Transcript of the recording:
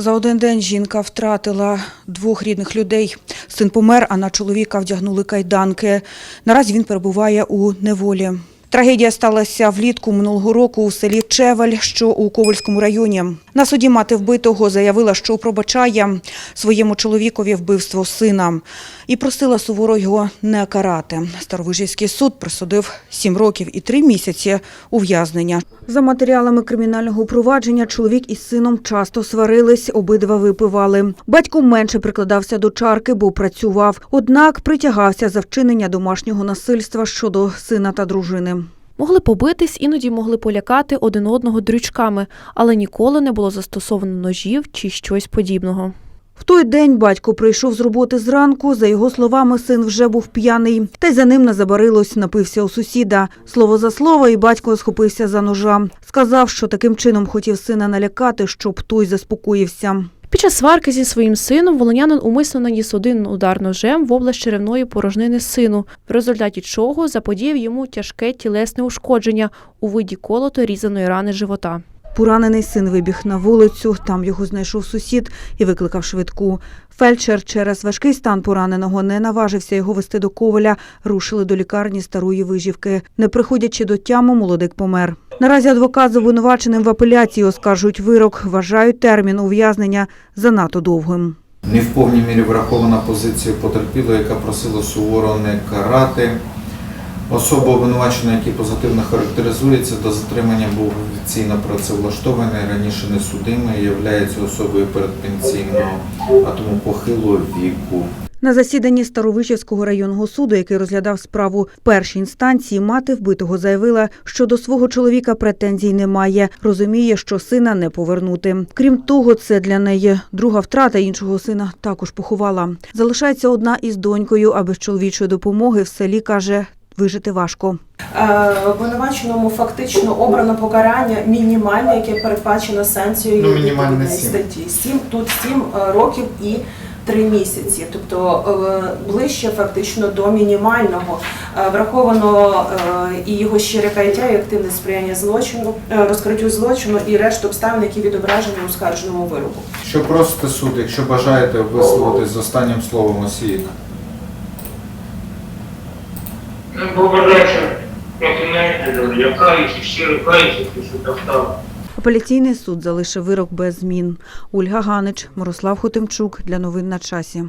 За один день жінка втратила двох рідних людей. Син помер, а на чоловіка вдягнули кайданки. Наразі він перебуває у неволі. Трагедія сталася влітку минулого року у селі Чевель, що у Ковальському районі. На суді мати вбитого заявила, що пробачає своєму чоловікові вбивство сина і просила суворо його не карати. Старовижівський суд присудив сім років і три місяці ув'язнення. За матеріалами кримінального провадження чоловік із сином часто сварились, обидва випивали. Батько менше прикладався до чарки, бо працював. Однак притягався за вчинення домашнього насильства щодо сина та дружини. Могли побитись, іноді могли полякати один одного дрючками, але ніколи не було застосовано ножів чи щось подібного. В той день батько прийшов з роботи зранку. За його словами, син вже був п'яний. Та й за ним не забарилось, напився у сусіда. Слово за слово, і батько схопився за ножа. Сказав, що таким чином хотів сина налякати, щоб той заспокоївся. Під час сварки зі своїм сином волонянин умисно наніс один удар ножем в область черевної порожнини сину, в результаті чого заподіяв йому тяжке тілесне ушкодження у виді колото різаної рани живота. Поранений син вибіг на вулицю. Там його знайшов сусід і викликав швидку. Фельдшер через важкий стан пораненого не наважився його вести до коваля. Рушили до лікарні старої вижівки. Не приходячи до тями, молодик помер. Наразі адвокат з обвинуваченим в апеляції оскаржують вирок. Вважають термін ув'язнення занадто довгим. Не в повній мірі врахована позиція потерпілої, яка просила суворо не карати. Особа обвинувачена, який позитивно характеризується, до затримання був офіційно працевлаштований, раніше не судимий, є особою передпенсійного, а тому похилого віку. На засіданні Старовичівського районного суду, який розглядав справу в першій інстанції, мати вбитого заявила, що до свого чоловіка претензій немає. Розуміє, що сина не повернути. Крім того, це для неї друга втрата іншого сина також поховала. Залишається одна із донькою, а без чоловічої допомоги в селі каже. Вижити важко. Е, Обвинуваченому фактично обрано покарання мінімальне, яке передбачено санкцією Ну, сім. статті. Сім тут сім е, років і три місяці, тобто е, ближче фактично до мінімального. Е, Враховано е, і його щире каяття, і активне сприяння злочину, розкриттю злочину і решту обставин, які відображені у скарженому вироку. Що просите суд, якщо бажаєте висловитись з останнім словом осіб? Ну, побажаючи проти я каюся, щиро каюся, що так стало. Апеляційний суд залишив вирок без змін. Ольга Ганич, Мирослав Хотимчук для новин на часі.